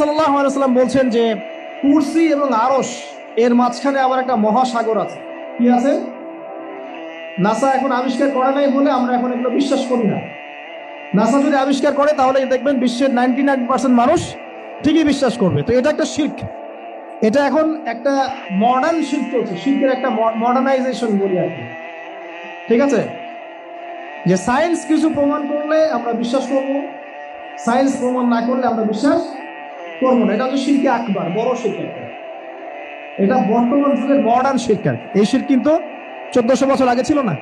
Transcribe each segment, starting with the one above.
সাল্লাম বলছেন যে, কুরসি এবং আরস এর মাঝখানে আবার একটা মহাসাগর আছে। কি আছে? নাসা এখন আবিষ্কার করে নাই বলে আমরা এখন এগুলো বিশ্বাস করি না। নাসা যদি আবিষ্কার করে, তাহলে দেখবেন বিশ্বের নাইনটি নাইন পার্সেন্ট মানুষ ঠিকই বিশ্বাস করবে। তো এটা একটা শিল্প এটা এখন একটা মডার্ন শিল্প চলছে। শিল্পের একটা মডার্নাইজেশন বলি আর কি। ঠিক আছে? যে সায়েন্স কিছু প্রমাণ করলে আমরা বিশ্বাস করব সায়েন্স প্রমাণ না করলে আমরা বিশ্বাস করব না এটা হচ্ছে শিল্পে আকবার, বড় একটা এটা বর্তমান যুগের মডার্ন শিক্ষা এই শিল্প কিন্তু চোদ্দশো বছর আগে ছিল না।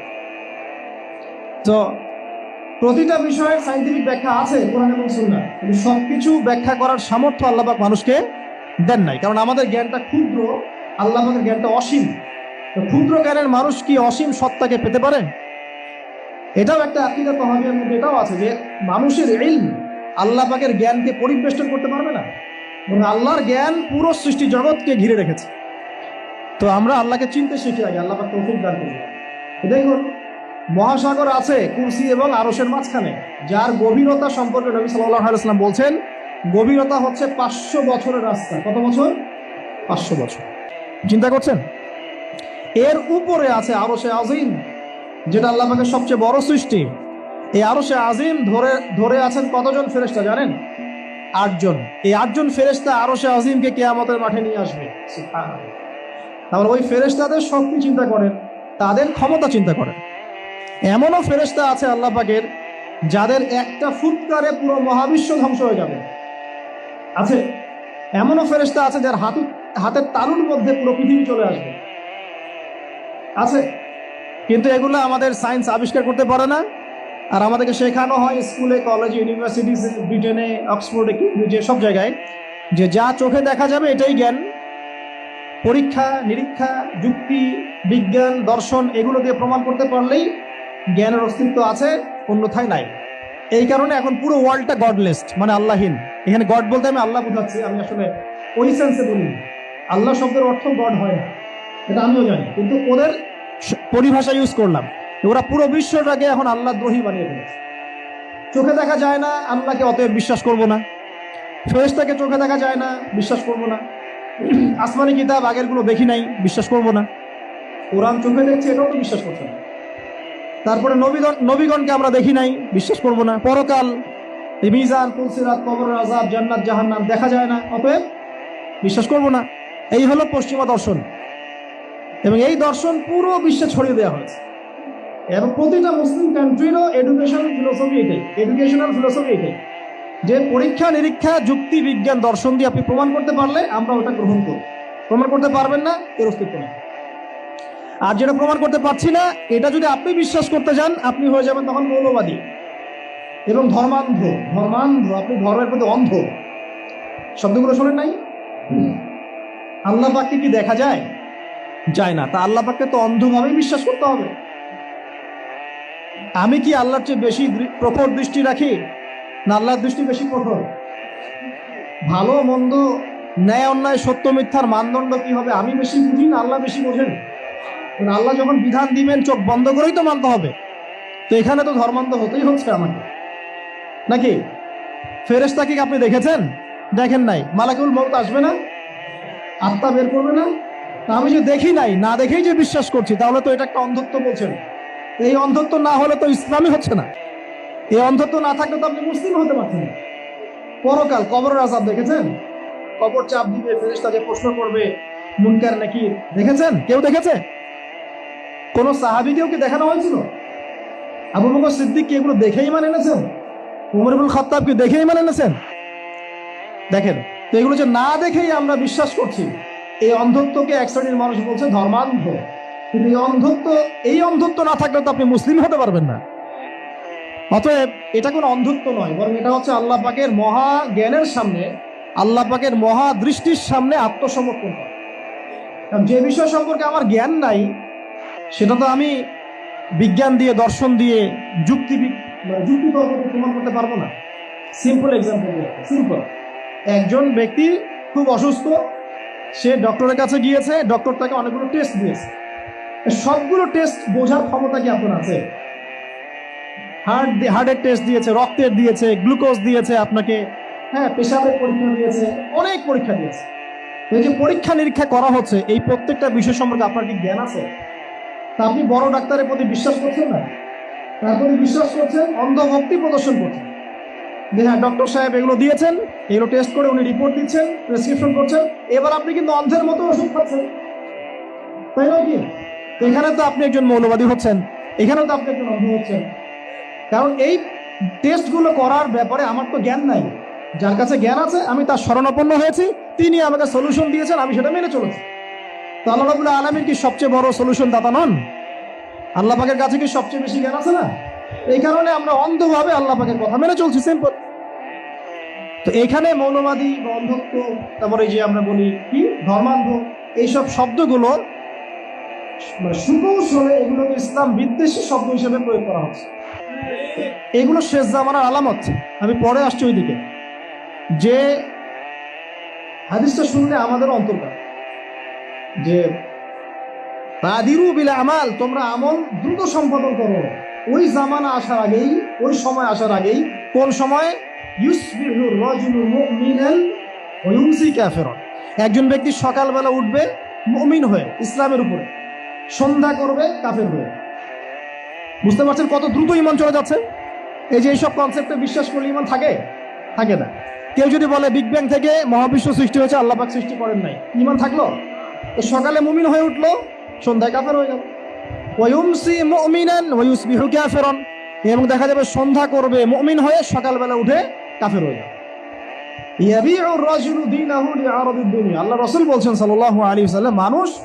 তো প্রতিটা বিষয়ের সাইন্টিফিক ব্যাখ্যা আছে কোরআন এবং সুন্নাহ, কিন্তু সবকিছু ব্যাখ্যা করার সামর্থ্য আল্লাপাক মানুষকে দেন নাই। কারণ আমাদের জ্ঞানটা ক্ষুদ্র আল্লাপাকের জ্ঞানটা অসীম। ক্ষুদ্র জ্ঞানের মানুষ কি অসীম সত্তাকে পেতে পারে? এটাও একটা আকিদা তহাবিয়ার মধ্যে এটাও আছে যে মানুষের ইলম আল্লাহ পাকের জ্ঞানকে পরিবেষ্টন করতে পারবে না। এবং আল্লাহর জ্ঞান পুরো সৃষ্টি জগৎকে ঘিরে রেখেছে। তো আমরা আল্লাহকে চিনতে শিখি আগে, আল্লাহ পাক তৌফিক দান করি দেখুন, মহাসাগর আছে কুরসি এবং আরসের মাঝখানে, যার গভীরতা সম্পর্কে নবী সাল্লাহ আলাইসলাম বলছেন, গভীরতা হচ্ছে পাঁচশো বছরের রাস্তা। কত বছর? পাঁচশো বছর। চিন্তা করছেন? এর উপরে আছে আরসে আজিম, যেটা আল্লাহ পাকের সবচেয়ে বড় সৃষ্টি। এই আরসে আজিম ধরে ধরে আছেন কতজন ফেরেস্তা জানেন? আটজন। এই আটজন ফেরেস্তা আরসে আজিমকে কেয়ামতের মাঠে নিয়ে আসবে। তারপর ওই ফেরেস্তাদের শক্তি চিন্তা করেন তাদের ক্ষমতা চিন্তা করেন। এমনও ফেরেস্তা আছে আল্লাহ পাকের যাদের একটা ফুৎকারে পুরো মহাবিশ্ব ধ্বংস হয়ে যাবে। আছে এমনও ফেরেস্তা আছে যার হাত হাতের তালুর মধ্যে পুরো পৃথিবী চলে আসবে। আছে কিন্তু এগুলো আমাদের সায়েন্স আবিষ্কার করতে পারে না। আর আমাদেরকে শেখানো হয় স্কুলে, কলেজে ইউনিভার্সিটি ব্রিটেনে, অক্সফোর্ডে যে সব জায়গায় যে যা চোখে দেখা যাবে এটাই জ্ঞান। পরীক্ষা, নিরীক্ষা, যুক্তি, বিজ্ঞান, দর্শন এগুলো দিয়ে প্রমাণ করতে পারলেই জ্ঞানের অস্তিত্ব আছে, অন্যথায় নাই। এই কারণে এখন পুরো ওয়ার্ল্ডটা গডলেস্ট মানে আল্লাহীন এখানে গড বলতে আমি আল্লাহ বোঝাচ্ছি, আমি আসলে ওই সেন্সে বলি আল্লাহ শব্দের অর্থ গড হয় না, এটা আমিও জানি, কিন্তু ওদের পরিভাষা ইউজ করলাম। ওরা পুরো বিশ্বটাকে এখন আল্লাহ দ্রোহী বানিয়ে ফেলেছে। চোখে দেখা যায় না, আল্লাহকে অতএব বিশ্বাস করব না। ফেরেশতাকে চোখে দেখা যায় না, বিশ্বাস করব না। আসমানি কিতাব আগেরগুলো দেখি নাই, বিশ্বাস করব না। কোরআন চোখে দেখছে, এটাও তো বিশ্বাস করছে না তারপরে নবীগণ নবীগণকে আমরা দেখি নাই, বিশ্বাস করব না। পরকাল মিজান তুলসিরাত কবর আজাব জান্নাত, জাহান্নাম দেখা যায় না, অতএব বিশ্বাস করব না। এই হলো পশ্চিমা দর্শন। এবং এই দর্শন পুরো বিশ্বে ছড়িয়ে দেওয়া হয়েছে। এবং প্রতিটা মুসলিম কান্ট্রিরও এডুকেশন ফিলোসফি এটাই এডুকেশনাল ফিলোসফি এটাই। যে পরীক্ষা, নিরীক্ষা, যুক্তি, বিজ্ঞান, দর্শন দিয়ে আপনি প্রমাণ করতে পারলে আমরা ওটা গ্রহণ করব। প্রমাণ করতে পারবেন না, এর অস্তিত্ব নেই। আর যেটা প্রমাণ করতে পারছি না, এটা যদি আপনি বিশ্বাস করতে যান, আপনি হয়ে যাবেন তখন মৌলবাদী। এবং ধর্মান্ধ ধর্মান্ধ, আপনি ধর্মের প্রতি অন্ধ। শব্দগুলো শোনেন নাই? আল্লাহ পাককে কি দেখা যায়? যায় না। তা আল্লাহ পাককে তো অন্ধভাবেই বিশ্বাস করতে হবে। আমি কি আল্লাহর চেয়ে বেশি প্রখর দৃষ্টি রাখি? না, আল্লাহর দৃষ্টি বেশি কঠোর ভালো, মন্দ, ন্যায়, অন্যায়, সত্য, মিথ্যার মানদণ্ড কি হবে? আমি বেশি বুঝি না, আল্লাহ বেশি বোঝেন? আল্লাহ যখন বিধান দিবেন, চোখ বন্ধ করেই তো মানতে হবে। তো এখানে তো ধর্মান্ত হতেই হচ্ছে আমাকে। নাকি? ফেরেস্তা কি আপনি দেখেছেন? দেখেন নাই। মালাকুল মৌত আসবে না? আত্মা বের করবে না? আমি যে দেখি নাই, না দেখেই যে বিশ্বাস করছি, তাহলে তো এটা একটা অন্ধত্ব বলছেন। এই অন্ধত্ব না হলে তো ইসলামই হচ্ছে না। এই অন্ধত্ব না থাকলে তো আপনি মুসলিম হতে পারছেন পরকাল কবরের আজাব দেখেছেন? কবর চাপ দিবে ফেরেস্তা যে প্রশ্ন করবে, মুনকার নাকি দেখেছেন? কেউ দেখেছে? কোন সাহাবিকেও কি দেখানো হয়েছিল? আবু বকর সিদ্দিক কি এগুলো দেখেই মানে এনেছেন? উমরুল খত্তাব কি দেখেই মানে এনেছেন? দেখেন, তো এগুলো যে না দেখেই আমরা বিশ্বাস করছি, এই অন্ধত্বকে এক শ্রেণির মানুষ বলছে ধর্মান্ধ। কিন্তু এই অন্ধত্ব এই অন্ধত্ব না থাকলে তো আপনি মুসলিম হতে পারবেন না। অতএব এটা কোনো অন্ধত্ব নয়, বরং এটা হচ্ছে আল্লাহ পাকের মহা জ্ঞানের সামনে, আল্লাহ পাকের মহা দৃষ্টির সামনে আত্মসমর্পণ করা। কারণ যে বিষয় সম্পর্কে আমার জ্ঞান নাই, সেটা তো আমি বিজ্ঞান দিয়ে, দর্শন দিয়ে, যুক্তি যুক্তি তর্ক প্রমাণ করতে পারব না। সিম্পল এক্সাম্পল সিম্পল একজন ব্যক্তি খুব অসুস্থ, সে ডক্টরের কাছে গিয়েছে ডক্টর তাকে অনেকগুলো টেস্ট দিয়েছে। সবগুলো টেস্ট বোঝার ক্ষমতা কি আপনার আছে? হার্ট হার্টের টেস্ট দিয়েছে রক্তের দিয়েছে গ্লুকোজ দিয়েছে আপনাকে হ্যাঁ পেশাবের পরীক্ষা দিয়েছে, অনেক পরীক্ষা দিয়েছে। এই যে পরীক্ষা নিরীক্ষা করা হচ্ছে, এই প্রত্যেকটা বিষয় সম্পর্কে আপনার কি জ্ঞান আছে? তা আপনি বড় ডাক্তারের প্রতি বিশ্বাস করছেন না? তার প্রতি বিশ্বাস করছেন, অন্ধভক্তি প্রদর্শন করছেন। যে হ্যাঁ ডক্টর সাহেব এগুলো দিয়েছেন, এগুলো টেস্ট করে উনি রিপোর্ট দিচ্ছেন প্রেসক্রিপশন করছেন, এবার আপনি কিন্তু অন্ধের মতো ওষুধ খাচ্ছেন। তাই নয় কি? এখানে তো আপনি একজন মৌলবাদী হচ্ছেন, এখানেও তো আপনি একজন অন্ধ হচ্ছেন। কারণ এই টেস্টগুলো করার ব্যাপারে আমার তো জ্ঞান নাই। যার কাছে জ্ঞান আছে, আমি তার শরণাপন্ন হয়েছি, তিনি আমাকে সলিউশন দিয়েছেন, আমি সেটা মেনে চলেছি। তো আল্লাহ রাবুল্লাহ আলমীর কি সবচেয়ে বড় সলিউশন দাতা নন? আল্লাহ পাকের কাছে কি সবচেয়ে বেশি জ্ঞান আছে না? এই কারণে আমরা অন্ধভাবে আল্লাহ পাকের কথা মেনে চলছি সিম্পল তো এখানে মৌলবাদী বা অন্ধত্ব তারপরে যে আমরা বলি কি, ধর্মান্ধ, এইসব শব্দগুলো সুকৌশলে এগুলোকে ইসলাম বিদ্বেষী শব্দ হিসেবে প্রয়োগ করা হচ্ছে। এগুলো শেষ জামানার আলামত। আমি পরে আসছি ওইদিকে। যে হাদিসটা শুনলে আমাদের অন্তর্গত যে, বাদিরু বিল আমাল, তোমরা আমল দ্রুত সম্পাদন করো। ওই জামানা আসার আগেই, ওই সময় আসার আগেই, কোন সময়? একজন ব্যক্তি সকালবেলা উঠবে মুমিন হয়ে, ইসলামের উপরে। সন্ধ্যা করবে কাফের হয়ে। বুঝতে পারছেন কত দ্রুত ইমান চলে যাচ্ছে? এই যে এইসব কনসেপ্টে বিশ্বাস করলে ইমান থাকে? থাকে না। কেউ যদি বলে বিগ ব্যাং থেকে মহাবিশ্ব সৃষ্টি হয়েছে, আল্লাহ পাক সৃষ্টি করেন নাই। ইমান থাকল? তো সকালে মুমিন হয়ে উঠল, সন্ধ্যায় কাফের হয়ে গেল। এবং দেখা যাবে সন্ধ্যা করবে মুমিন হয়ে সকালবেলা উঠে কাফের হয়ে যাবে আল্লাহ রাসূল বলছেন সাল্লাল্লাহু আলাইহি ওয়াসাল্লাম, মানুষ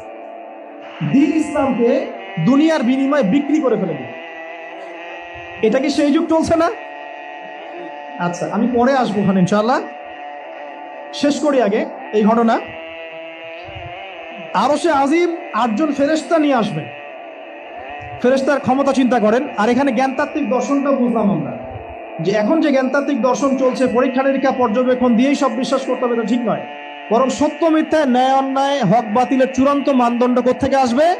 দিন ইসলামকে দুনিয়ার বিনিময়ে বিক্রি করে ফেলে দিবে। এটা কি সেই যুগ চলছে না? আচ্ছা আমি পরে আসব ওখানে, ইনশাআল্লাহ। শেষ করি আগে এই ঘটনা। আরও সে আজিম আটজন ফেরেস্তা নিয়ে আসবেন। ফেরেস্তার ক্ষমতা চিন্তা করেন, আর এখানে জ্ঞানতাত্ত্বিক দর্শনটা বুঝলাম আমরা। যে এখন যে জ্ঞানতাত্ত্বিক দর্শন চলছে পরীক্ষা নিরীক্ষা পর্যবেক্ষণ দিয়েই সব বিশ্বাস করতে হবে, এটা ঠিক নয়। বরং সত্য মিথ্যায় ন্যায়, অন্যায়, হক, বাতিলের চূড়ান্ত মানদণ্ড থেকে আসবে?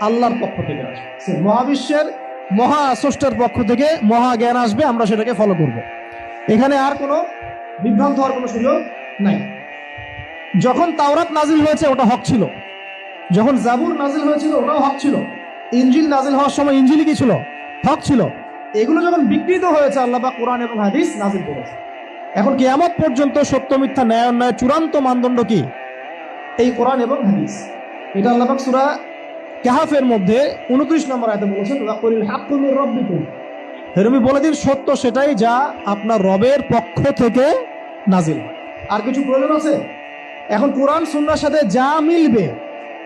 আল্লাহর পক্ষ থেকে আসবে। মহাবিশ্বের মহা স্রষ্টার পক্ষ থেকে মহা জ্ঞান আসবে, আমরা সেটাকে ফলো করব। এখানে আর কোনো বিভ্রান্ত হওয়ার কোনো সুযোগ নাই। যখন তাওরাত নাজিল হয়েছে, ওটা হক ছিল। যখন জাবুর নাজিল হয়েছিল, ওটাও হক ছিল। ইঞ্জিল নাজিল হওয়ার সময় ইঞ্জিলই কি ছিল? হক ছিল। এগুলো যখন বিকৃত হয়েছে, আল্লাহ বা কোরআন এবং হাদিস নাজিল করেছে। এখন কিয়ামত পর্যন্ত সত্য, মিথ্যা, ন্যায়, অন্যায়, চূড়ান্ত মানদণ্ড কি? এই কোরআন এবং হাদিস। এটা আল্লাহ সুরা কাহাফের মধ্যে উনত্রিশ নম্বর আয়তে বলেছেন হাক্কু হেরমি বলে দিন, সত্য সেটাই যা আপনার রবের পক্ষ থেকে নাজিল। আর কিছু প্রয়োজন আছে? এখন কোরআন, সুন্নার সাথে যা মিলবে,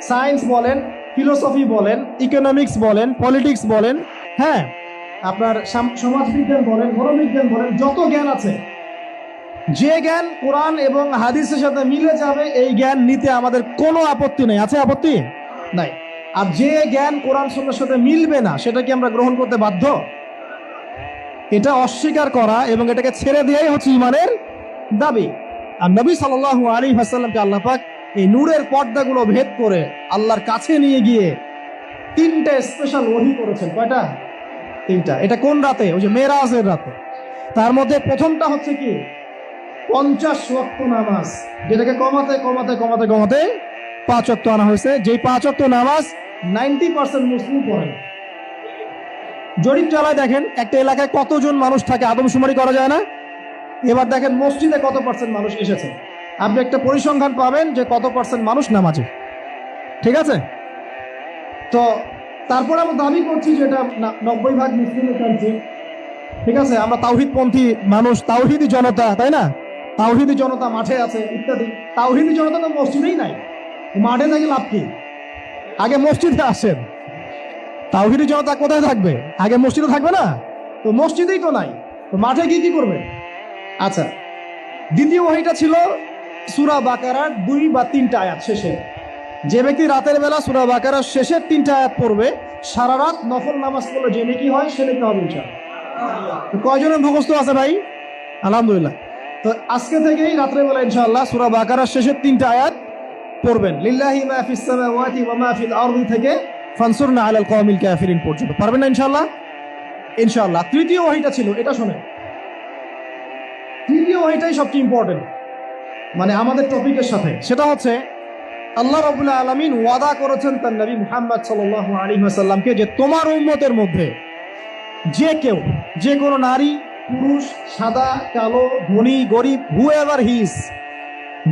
সায়েন্স বলেন, ফিলোসফি বলেন, ইকোনমিক্স বলেন, পলিটিক্স বলেন হ্যাঁ আপনার সমাজবিজ্ঞান বলেন মনোবিজ্ঞান বলেন, যত জ্ঞান আছে যে জ্ঞান কোরআন এবং হাদিসের সাথে মিলে যাবে, এই জ্ঞান নিতে আমাদের কোনো আপত্তি নেই। আছে আপত্তি? নাই। আর যে জ্ঞান কোরআন সুন্নার সাথে মিলবে না, সেটা কি আমরা গ্রহণ করতে বাধ্য? এটা অস্বীকার করা এবং এটাকে ছেড়ে দেওয়াই হচ্ছে ইমানের দাবি। আর নবী সাল্লাল্লাহু আলী হাসাল্লামকে আল্লাহ পাক এই নূরের পর্দাগুলো ভেদ করে আল্লাহর কাছে নিয়ে গিয়ে তিনটা স্পেশাল ওহি করেছেন। কয়টা? তিনটা। এটা কোন রাতে? ওই যে মেরাজের রাতে। তার মধ্যে প্রথমটা হচ্ছে কি? পঞ্চাশ ওয়াক্ত নামাজ। যেটাকে কমাতে কমাতে কমাতে কমাতে পাঁচ ওয়াক্ত আনা হয়েছে। যেই পাঁচ ওয়াক্ত নামাজ নাইনটি পার্সেন্ট মুসলিম পড়েন জরিপ চালায় দেখেন, একটা এলাকায় কতজন মানুষ থাকে আদমশুমারি করা যায় না? এবার দেখেন, মসজিদে কত পার্সেন্ট মানুষ এসেছে? আপনি একটা পরিসংখ্যান পাবেন যে কত পার্সেন্ট মানুষ নামাজে। ঠিক আছে? তো তারপরে আমরা দাবি করছি যে এটা নব্বই ভাগ কান্ট্রি ঠিক আছে? আমরা তাওহিদপন্থী মানুষ, তাওহিদি জনতা, তাই না? তাওহিদি জনতা মাঠে আছে, ইত্যাদি। তাওহিদি জনতা তো মসজিদেই নাই। মাঠে থাকি লাভ কি? আগে মসজিদে আসেন। তাওহিদি জনতা কোথায় থাকবে? আগে মসজিদে থাকবে না? তো মসজিদেই তো নাই। তো মাঠে গিয়ে কি করবে? আচ্ছা দ্বিতীয় ওয়াহিটা ছিল সুরা বাকারার দুই বা তিনটা আয়াত শেষে। যে ব্যক্তি রাতের বেলা সুরা বাকারার শেষের তিনটা আয়াত পড়বে, সারা রাত নফল নামাজ পড়লে যে নাকি হয়, সে নাকি হবে কয়জনের মুখস্থ আছে ভাই? আলহামদুলিল্লাহ। তো আজকে থেকেই রাত্রেবেলা ইনশাআল্লাহ সুরা বাকারার শেষের তিনটা আয়াত পড়বেন। লিল্লাহি মা ফিস সামাওয়াতি ওয়া মা ফিল আরদি থেকে ফানসুরনা আলাল কওমিল কাফিরিন পর্যন্ত। পারবেন না ইনশাআল্লাহ? ইনশাআল্লাহ। তৃতীয় ওয়াহিটা ছিল, এটা শোনেন। তৃতীয় এটাই সবচেয়ে ইম্পর্টেন্ট মানে আমাদের টপিকের সাথে। সেটা হচ্ছে, আল্লাহ রবুল্লাহ আলমিন ওয়াদা করেছেন তার নবী মুহাম্মদ সাল্লাহ আলী সাল্লামকে যে তোমার উম্মতের মধ্যে যে কেউ, যে কোনো নারী পুরুষ, সাদা, কালো, ধনী, গরিব হু এভার হিস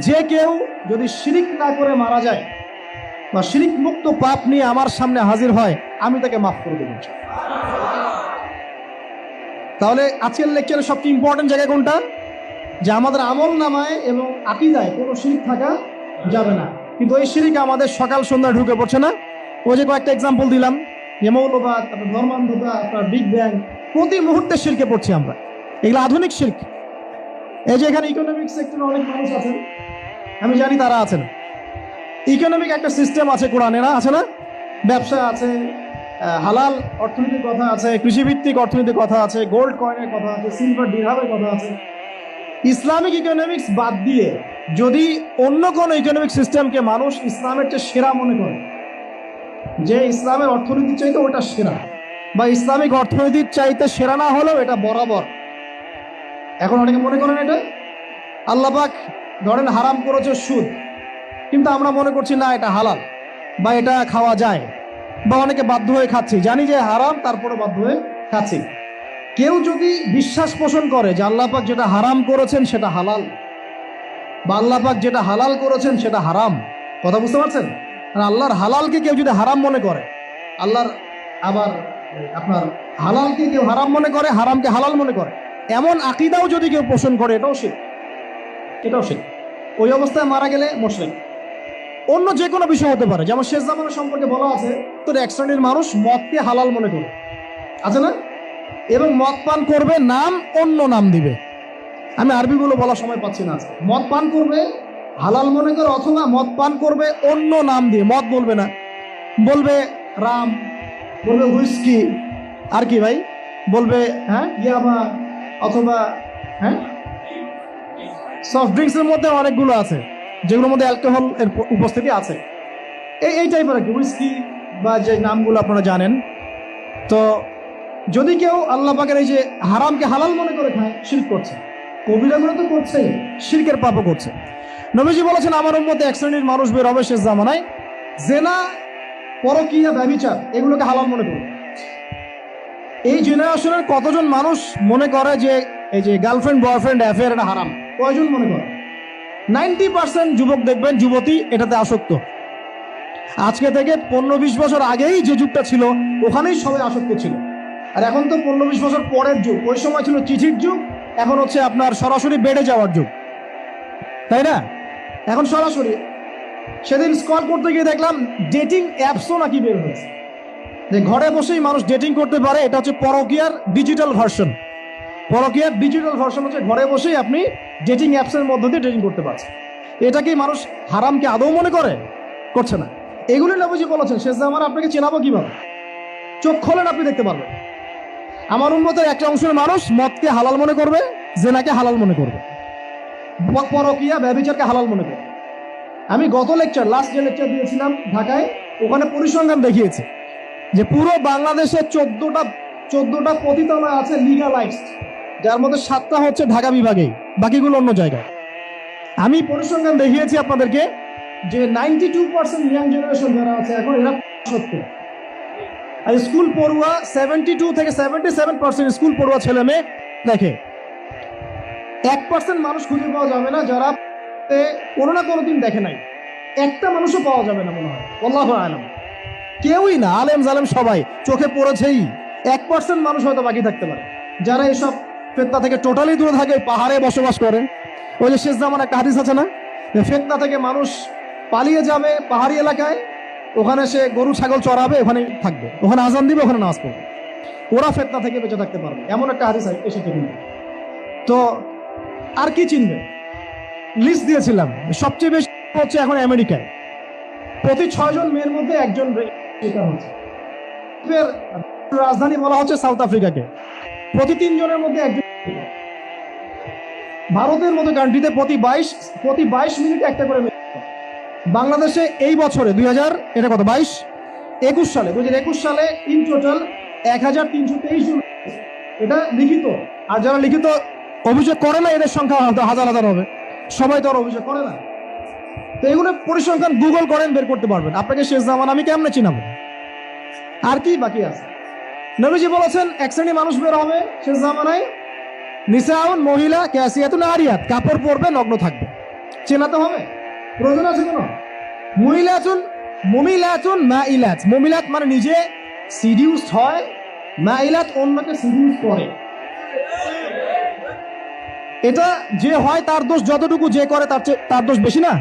যে কেউ যদি শিরিক না করে মারা যায় বা শিরিক মুক্ত পাপ নিয়ে আমার সামনে হাজির হয়, আমি তাকে মাফ করে দেবো তাহলে আজকের লেকচারের সবচেয়ে ইম্পর্টেন্ট জায়গা কোনটা? যে আমাদের আমল নামায় এবং আকিদায় কোনো শিরিক থাকা যাবে না। কিন্তু ওই শিরিক আমাদের সকাল সন্ধ্যা ঢুকে পড়ছে না। ওই যে কয়েকটা এক্সাম্পল দিলাম। যে মৌলবাদ আপনার ধর্মান্ধতা আপনার বিগ ব্যাং প্রতি মুহূর্তে শিরকে পড়ছি আমরা। এগুলো আধুনিক শিল্প এই যে এখানে ইকোনমিক সেক্টরে অনেক মানুষ আছেন, আমি জানি তারা আছেন। ইকোনমিক একটা সিস্টেম আছে কোরআনে, না? আছে না? ব্যবসা আছে হালাল অর্থনীতির কথা আছে, কৃষিভিত্তিক অর্থনীতির কথা আছে গোল্ড কয়েনের কথা আছে সিলভার ডিরহামের কথা আছে। ইসলামিক ইকোনমিক্স বাদ দিয়ে যদি অন্য কোনো ইকোনমিক সিস্টেমকে মানুষ ইসলামের চেয়ে সেরা মনে করে যে ইসলামের অর্থনীতির চাইতে ওটা সেরা, বা ইসলামিক অর্থনীতির চাইতে সেরা না হলেও এটা বরাবর। এখন অনেকে মনে করেন এটা? আল্লাপাক ধরেন হারাম করেছে সুদ, কিন্তু আমরা মনে করছি না, এটা হালাল, বা এটা খাওয়া যায়, বা অনেকে বাধ্য হয়ে খাচ্ছি। জানি যে হারাম, তারপরে বাধ্য হয়ে খাচ্ছি। কেউ যদি বিশ্বাস পোষণ করে যে আল্লাপাক যেটা হারাম করেছেন সেটা হালাল, বা আল্লাপাক যেটা হালাল করেছেন সেটা হারাম, কথা বুঝতে পারছেন? আর আল্লাহর হালালকে কেউ যদি হারাম মনে করে, আল্লাহর আবার আপনার হালালকে কেউ হারাম মনে করে, হারামকে হালাল মনে করে, এমন আকিদাও যদি কেউ পোষণ করে, এটাও সে এটাও সে ওই অবস্থায় মারা গেলে মুশরিক। অন্য যে কোনো বিষয় হতে পারে, যেমন শেষ জামানা সম্পর্কে বলা আছে, তোর এক শ্রেণির মানুষ মদকে হালাল মনে করে আছে না? এবং মদ পান করবে, নাম অন্য নাম দিবে। আমি আরবিগুলো বলার সময় পাচ্ছি না মদ পান করবে হালাল মনে করে অথবা মদ পান করবে, অন্য নাম দিয়ে, মদ বলবে না। বলবে রাম, বলবে হুইস্কি। আর কি ভাই? বলবে হ্যাঁ ইয়াবা, অথবা হ্যাঁ? সফট ড্রিঙ্কসের মধ্যে অনেকগুলো আছে, যেগুলোর মধ্যে অ্যালকোহল এর উপস্থিতি আছে। এই এই টাইপের আর কি, হুইস্কি বা যে নামগুলো আপনারা জানেন। তো যদি কেউ আল্লাহ পাকের এই যে হারামকে হালাল মনে করে খায় শিল্প করছে। কবিরাগুলো তো করছেই শিল্কের পাপও করছে। নবীজি বলেছেন, আমার মধ্যে এক শ্রেণির মানুষ বের হবে শেষ জামানায়। জেনা, পরকীয়া ব্যবিচার এগুলোকে হালাল মনে করবে এই জেনারেশনের কতজন মানুষ মনে করে যে, এই যে গার্লফ্রেন্ড বয়ফ্রেন্ড অ্যাফেয়ার এটা হারাম? কয়জন মনে করে? নাইনটি পার্সেন্ট যুবক দেখবেন, যুবতী এটাতে আসক্ত। আজকে থেকে পনেরো বিশ বছর আগেই যে যুগটা ছিল, ওখানেই সবাই আসক্ত ছিল। আর এখন তো পনেরো বিশ বছর পরের যুগ। ওই সময় ছিল চিঠির যুগ, এখন হচ্ছে আপনার সরাসরি বেড়ে যাওয়ার যুগ। তাই না? এখন সরাসরি সেদিন স্কল করতে গিয়ে দেখলাম ডেটিং অ্যাপসও নাকি বের হয়েছে। যে ঘরে বসেই মানুষ ডেটিং করতে পারে, এটা হচ্ছে পরকিয়ার ডিজিটাল ভার্সন পরকিয়ার ডিজিটাল ভার্সন হচ্ছে ঘরে বসেই আপনি ডেটিং অ্যাপসের মধ্য দিয়ে ডেটিং করতে পারছেন। এটা কি মানুষ হারামকে আদৌ মনে করে? করছে না। এগুলি নবীজি বলেছেন, শেষ আমার আপনাকে চেনাবো কীভাবে? চোখ খোলেন আপনি দেখতে পারবেন। আমার উন্মতের একটা অংশের মানুষ মদকে হালাল মনে করবে, জেনাকে হালাল মনে করবে। পরকিয়া ব্যবচারকে হালাল মনে করবে আমি গত লেকচার লাস্ট যে লেকচার দিয়েছিলাম ঢাকায়, ওখানে পরিসংখ্যান দেখিয়েছে যে পুরো বাংলাদেশে চোদ্দটা চোদ্দটা পতিতালয় আছে লিগালাইজড যার মধ্যে সাতটা হচ্ছে ঢাকা বিভাগেই, বাকিগুলো অন্য জায়গায়। আমি পরিসংখ্যান দেখিয়েছি আপনাদেরকে যে ninety two percent young generation যারা আছে এখন, এরা সত্য। আর স্কুল পড়ুয়া সেভেন্টি টু থেকে সেভেন্টি সেভেন পার্সেন্ট স্কুল পড়ুয়া ছেলে মেয়ে দেখে। এক পার্সেন্ট মানুষ খুঁজে পাওয়া যাবে না, যারা কোনো না কোনো দিন দেখে নাই। একটা মানুষও পাওয়া যাবে না মনে হয়। আল্লাহ আলম। কেউই না, আলেম জালেম সবাই, চোখে পড়েছেই। এক পার্সেন্ট মানুষ হয়তো বাকি থাকতে পারে। যারা এসব ফেতনা থেকে টোটালি দূরে থাকে পাহাড়ে বসবাস করে। ওই যে শেষ জামান একটা হাদিস আছে না? যে ফেতনা থেকে মানুষ পালিয়ে যাবে পাহাড়ি এলাকায়, ওখানে সে গরু, ছাগল চড়াবে, ওখানেই থাকবে। ওখানে আজান দিবে, ওখানে নামাজ পড়বে। ওরা ফেতনা থেকে বেঁচে থাকতে পারবে। এমন একটা হাদিস এসেছে কিন্তু। তো আর কি চিনবে? লিস্ট দিয়েছিলাম। সবচেয়ে বেশি হচ্ছে এখন আমেরিকায়। প্রতি ছয়জন মেয়ের মধ্যে একজন হচ্ছে। রাজধানী বলা হচ্ছে সাউথ আফ্রিকাকে। প্রতি তিনজনের মধ্যে একজন ভারতের মতো কান্ট্রিতে প্রতি বাইশ প্রতি বাইশ মিনিটে একটা করে বাংলাদেশে এই বছরে দুই হাজার, এটা কত? বাইশ? একুশ সালে, দুই হাজার একুশ সালে ইন টোটাল এক হাজার তিনশো তেইশ জন এটা লিখিত। আর যারা লিখিত অভিযোগ করে না, এদের সংখ্যা হাজার হাজার হবে। সবাই তো আর অভিযোগ করে না। তো এগুলো পরিসংখ্যান গুগল করেন, বের করতে পারবেন। আপনাকে শেষ জামান, আমি কেমনে চিনাবো? আর কি বাকি আছে? নবীজি বলেছেন, এক শ্রেণি মানুষ বের হবে শেষ জামানায়। নিসাউন মহিলা ক্যাসিয়াতুন আরিয়াত কাপড় পরবে, নগ্ন থাকবে। চেনাতে হবে? প্রয়োজন আছে কোনো? মহিলাচুন মমিলাচুন মা ইলাচ মমিলাত মানে নিজে সিডিউসড হয় মা ইলাত অন্যকে সিডিউস করে। এটা যে হয় তার দোষ যতটুকু যে করে তার চেয়ে তার দোষ বেশি না।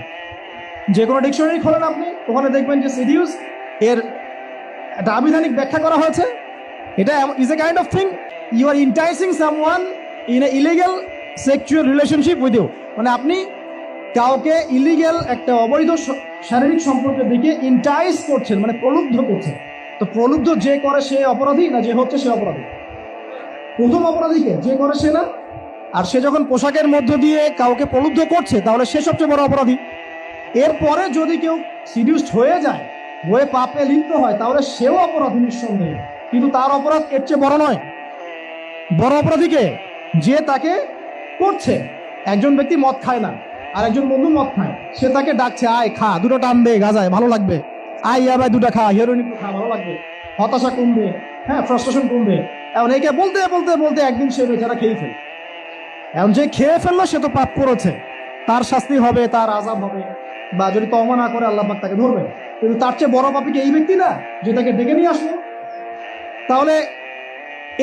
যে কোনো ডিকশনারি খোলেন আপনি, ওখানে দেখবেন যে সিডিউস এর একটা আবিধানিক ব্যাখ্যা করা হয়েছে। এটা is a kind of thing you are enticing someone in a illegal sexual relationship with you মানে আপনি কাউকে ইলিগেল একটা অবৈধ শারীরিক সম্পর্কের দিকে ইন্টাইস করছেন মানে প্রলুব্ধ করছেন। তো প্রলুব্ধ যে করে সে অপরাধী না যে হচ্ছে সে অপরাধী? প্রথম অপরাধীকে যে করে সে না? আর সে যখন পোশাকের মধ্য দিয়ে কাউকে প্রলুব্ধ করছে, তাহলে সে সবচেয়ে বড় অপরাধী। এরপরে যদি কেউ সিডিউসড হয়ে যায়, হয়ে পাপে লিপ্ত হয়, তাহলে সেও অপরাধী নিঃসন্দেহে। কিন্তু তার অপরাধ এর চেয়ে বড় নয়। বড় অপরাধীকে যে তাকে করছে। একজন ব্যক্তি মদ খায় না, আর একজন বন্ধু মদ খায়। সে তাকে ডাকছে, আয়, খা, দুটো টান দে, গাজায়, ভালো লাগবে। আয় ইয়া ভাই, দুটো খা হিরোইন একটু খা, ভালো লাগবে। হতাশা কমবে হ্যাঁ ফ্রাস্ট্রেশন কমবে। এখন একে বলতে বলতে বলতে একদিন সে বেচারা খেয়ে ফেলে। এখন যে খেয়ে ফেলল, সে তো পাপ করেছে। তার শাস্তি হবে, তার আজাব হবে। বা যদি তমা না করে, আল্লাহ পাক তাকে ধরবে কিন্তু তার চেয়ে বড় পাপি কি এই ব্যক্তি না, যে তাকে ডেকে নিয়ে আসলো? তাহলে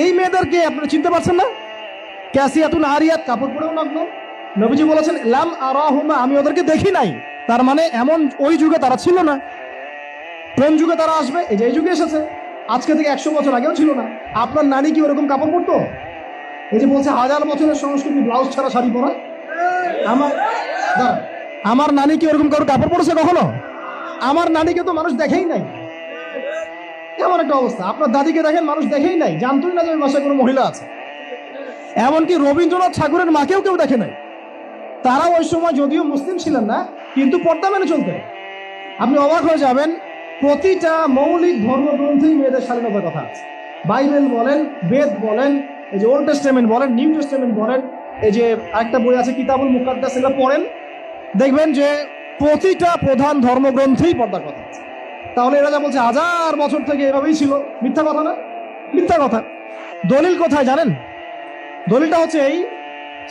এই মেয়েদেরকে আপনারা চিনতে পারছেন না? ক্যাসিয়াতুন আরিয়াত, কাপড় পরেও নগ্ন। নবীজি বলেছেন, লাম আরাহুমা আমি ওদেরকে দেখি নাই। তার মানে এমন ওই যুগে তারা ছিল না। কোন যুগে তারা আসবে? এই যে এই যুগে এসেছে। আজকে থেকে একশো বছর আগেও ছিল না। আপনার নানি কি ওরকম কাপড় পরতো? এই যে বলছে হাজার বছরের সংস্কৃতি ব্লাউজ ছাড়া শাড়ি পরা। আমার আমার নানি কি ওরকম কারও কাপড় পরেছে কখনো? আমার নানিকে তো মানুষ দেখেই নাই। এমন একটা অবস্থা। আপনার দাদিকে দেখেন, মানুষ দেখেই নাই। জানতোই না যে ওই বাসায় কোনো মহিলা আছে। এমনকি রবীন্দ্রনাথ ঠাকুরের মাকেও কেউ দেখে নাই। তারা ওই সময় যদিও মুসলিম ছিলেন না, কিন্তু পর্দা মেনে চলতেন। আপনি অবাক হয়ে যাবেন, প্রতিটা মৌলিক ধর্মগ্রন্থেই মেয়েদের স্বাধীনতার কথা আছে। বাইবেল বলেন, বেদ বলেন এই যে ওল্ড টেস্টামেন্ট বলেন নিউ টেস্টামেন্ট বলেন, এই যে আরেকটা বই আছে, কিতাবুল মুকাদ্দাস, এগুলো পড়েন, দেখবেন যে প্রতিটা প্রধান ধর্মগ্রন্থেই পর্দার কথা আছে। তাহলে এরা যা বলছে, হাজার বছর থেকে এভাবেই ছিল। মিথ্যা কথা না? মিথ্যা কথা। দলিল কোথায় জানেন? দলিলটা হচ্ছে এই,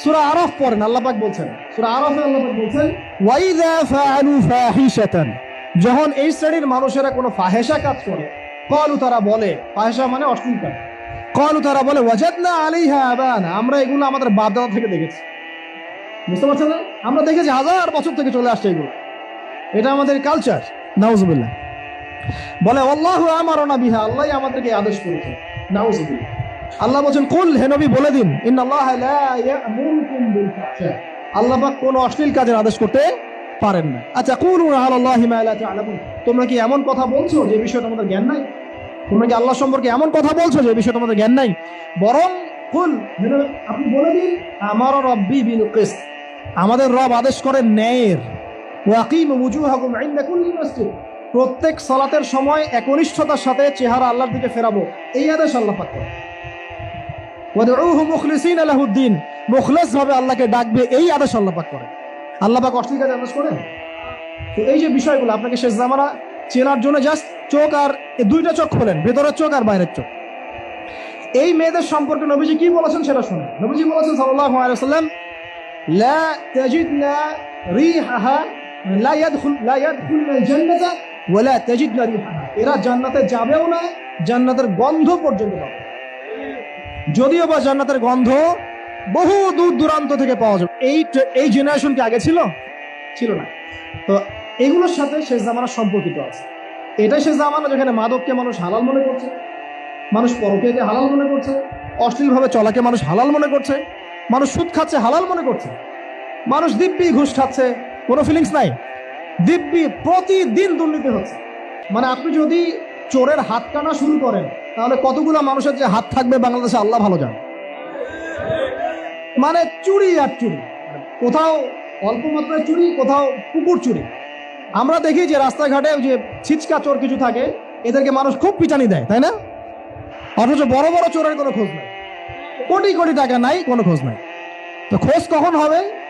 সূরা আরফ পড়েন, আল্লাহ পাক বলছেন। সূরা আরফে আল্লাহ পাক বলছেন, ওয়াইদা ফাআলু ফাহিশাতান। যখন এই শ্রেণির মানুষেরা কোনো ফাহেসা কাজ করে, কলু তারা বলে ফাহেসা মানে অশ্লীল কাজ কলু তারা বলে, ওয়াজাদনা আলাইহা আবানা। আমরা এগুলো আমাদের বাপ দাদা থেকে দেখেছি। বুঝতে পারছেন না? আমরা দেখেছি হাজার বছর থেকে চলে আসছে এগুলো। এটা আমাদের কালচার নাউজুবিল্লাহ। বলে, আল্লাহ আমার না বিহা। আল্লাহ আমাদেরকে আদেশ করেছে। নাউজুবিল্লাহ। আল্লাহ বলছেন, কুল হে নবী, বলে দিন আল্লাহ পাক কোন অশ্লীল কাজের আদেশ করতে পারেন না। আচ্ছা কুলু তোমরা কি এমন কথা বলছো যে বিষয়টা আমাদের জ্ঞান নাই? তোমরা কি আল্লাহ সম্পর্কে এমন কথা বলছো যে বিষয়ে তোমাদের জ্ঞান নাই, বরং কুল আপনি বলে দিন আমার রব্বি বিল কিসত। আমাদের রব আদেশ করেন ন্যায়ের। ওয়াকিম ইনদা কুল্লি মসজিদ। প্রত্যেক সালাতের সময় একনিষ্ঠতার সাথে চেহারা আল্লাহর দিকে ফেরাবো। এই আদেশ আল্লাহ পাক করেন। ওয়াদউহু মুখলিসিন লাহুদ্দিন। মুখলিস ভাবে আল্লাহকে ডাকবে, এই আদেশ আল্লাহ পাক করেন। আল্লাহ পাক কাজে আদেশ করেন? তো এই যে বিষয়গুলো, আপনাকে শেষ জামানা চেনার জন্য জাস্ট চোখ আর দুইটা চোখ খোলেন, ভেতরের চোখ আর বাইরের চোখ। এই মেয়েদের সম্পর্কে নবীজি কি বলেছেন সেটা শুনুন। নবীজি বলেছেন সাল্লাল্লাহু আলাইহি ওয়াসাল্লাম, লা এরা জান্নাতে যাবেও না, জান্নাতের গন্ধ পর্যন্ত পাবে। যদিও বা জান্নাতের গন্ধ বহু দূর দূরান্ত থেকে পাওয়া যাবে। এই এই জেনারেশন কি আগে ছিল? ছিল না। তো এগুলোর সাথে শেষ জামানা সম্পর্কিত আছে। এটাই সে জামানা যেখানে মাদককে মানুষ হালাল মনে করছে, মানুষ পরকীয়াকে হালাল মনে করছে, অশ্লীলভাবে চলাকে মানুষ হালাল মনে করছে, মানুষ সুদ খাচ্ছে হালাল মনে করছে, মানুষ দিব্যি ঘুষ খাচ্ছে, কোনো ফিলিংস নাই, দিব্যি প্রতিদিন দুর্নীতি হচ্ছে। মানে আপনি যদি চোরের হাত কানা শুরু করেন, তাহলে কতগুলো মানুষের যে হাত থাকবে বাংলাদেশে আল্লাহ ভালো জানে। মানে চুরি আর চুরি, কোথাও অল্প মাত্রায় চুরি, কোথাও পুকুর চুরি। আমরা দেখি যে রাস্তাঘাটে যে ছিচকা চোর কিছু থাকে, এদেরকে মানুষ খুব পিটানি দেয়, তাই না? অথচ বড় বড় চোরের কোনো খোঁজ নাই। কোটি কোটি টাকা নাই, কোনো খোঁজ নাই। তো খোঁজ কখন হবে?